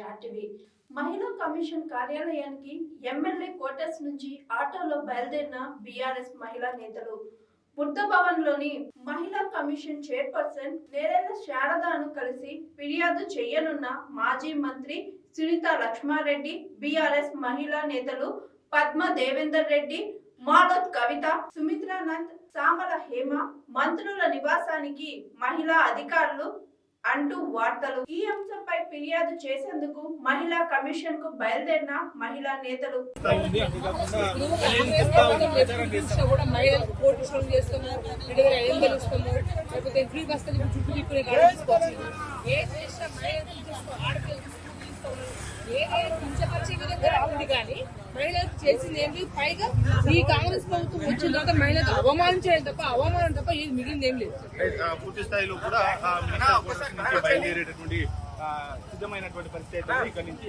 జాటివి మహిళా కమిషన్ కార్యాలయానికి MLA quarters నుంచి ఆటోలో బయలుదేరిన బీఆర్ఎస్ మహిళా నేతలు. బుద్ధ భవన్లోని మహిళా కమిషన్ చైర్పర్సన్ నేరేళ్ళ శారదాను కలిసి ఫిర్యాదు చేయనున్న మాజీ మంత్రి సునీత లక్ష్మారెడ్డి బీఆర్ఎస్ మహిళా నేతలు పద్మ దేవేందర్ రెడ్డి మాలోత్ కవిత సుమిత్రానంద్ సామల హేమ మంత్రుల నివాసానికి మహిళా అధికారులు అంటూ వార్తలు ఈ అంశంపై ఫిర్యాదు చేసేందుకు మహిళా కమిషన్కు బయలుదేరిన మహిళా నేతలు. ఏ ఏదైనా కించపరిచే విధంగా ఉంది కానీ మహిళలకు చేసింది ఏంటి పైగా ఈ కాంగ్రెస్ ప్రభుత్వం వచ్చిన తర్వాత మహిళలకు అవమానించడం తప్ప అవమానం తప్ప ఏది మిగిలింది ఏం లేదు పూర్తి స్థాయిలో కూడా బయలుదేరేటటువంటి సిద్ధమైనటువంటి పరిస్థితి అయితే ఉంది. ఇక్కడ నుంచి